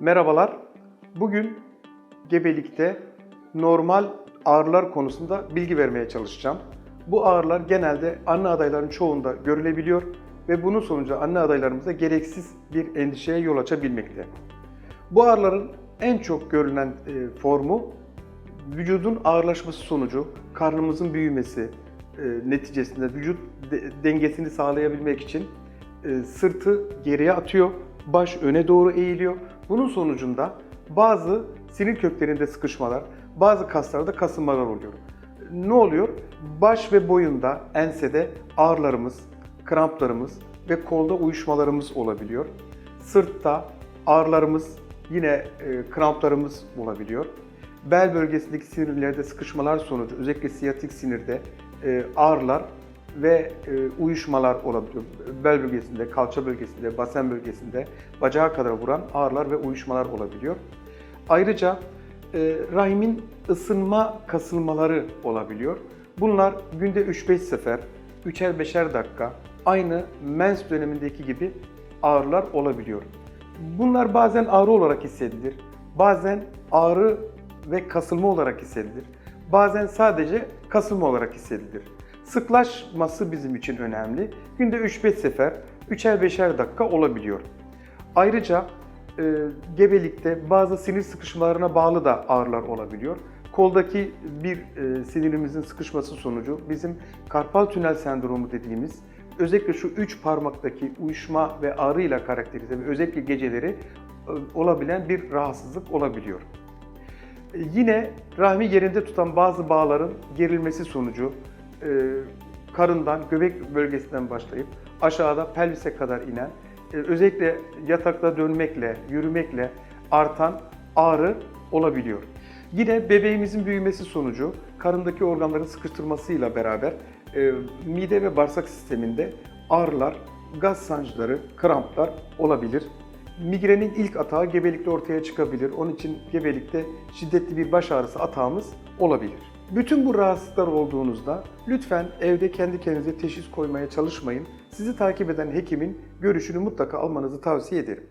Merhabalar. Bugün gebelikte normal ağrılar konusunda bilgi vermeye çalışacağım. Bu ağrılar genelde anne adayların çoğunda görülebiliyor ve bunun sonucu anne adaylarımıza gereksiz bir endişeye yol açabilmekte. Bu ağrıların en çok görülen e, formu vücudun ağırlaşması sonucu karnımızın büyümesi e, neticesinde vücut de- dengesini sağlayabilmek için e, sırtı geriye atıyor, baş öne doğru eğiliyor. Bunun sonucunda bazı sinir köklerinde sıkışmalar, bazı kaslarda kasılmalar oluyor. Ne oluyor? Baş ve boyunda, ensede ağrılarımız, kramplarımız ve kolda uyuşmalarımız olabiliyor. Sırtta ağrılarımız, yine e, kramplarımız olabiliyor. Bel bölgesindeki sinirlerde sıkışmalar sonucu özellikle siyatik sinirde e, ağrılar ve e, uyuşmalar olabiliyor. Bel bölgesinde, kalça bölgesinde, basen bölgesinde bacağa kadar vuran ağrılar ve uyuşmalar olabiliyor. Ayrıca e, rahimin ısınma kasılmaları olabiliyor. Bunlar günde 3-5 sefer, 3'er 5'er dakika aynı mens dönemindeki gibi ağrılar olabiliyor. Bunlar bazen ağrı olarak hissedilir, bazen ağrı ve kasılma olarak hissedilir, bazen sadece kasılma olarak hissedilir. Sıklaşması bizim için önemli. Günde 3-5 sefer, 3'er 5'er dakika olabiliyor. Ayrıca e, gebelikte bazı sinir sıkışmalarına bağlı da ağrılar olabiliyor. Koldaki bir e, sinirimizin sıkışması sonucu bizim karpal tünel sendromu dediğimiz özellikle şu üç parmaktaki uyuşma ve ağrıyla karakterize ve özellikle geceleri e, olabilen bir rahatsızlık olabiliyor. E, Yine rahmi yerinde tutan bazı bağların gerilmesi sonucu karından, göbek bölgesinden başlayıp aşağıda pelvise kadar inen, e, özellikle yatakta dönmekle, yürümekle artan ağrı olabiliyor. Yine bebeğimizin büyümesi sonucu karındaki organların sıkıştırmasıyla beraber e, mide ve bağırsak sisteminde ağrılar, gaz sancıları, kramplar olabilir. Migrenin ilk atağı gebelikte ortaya çıkabilir. Onun için gebelikte şiddetli bir baş ağrısı atağımız olabilir. Bütün bu rahatsızlıklar olduğunuzda lütfen evde kendi kendinize teşhis koymaya çalışmayın. Sizi takip eden hekimin görüşünü mutlaka almanızı tavsiye ederim.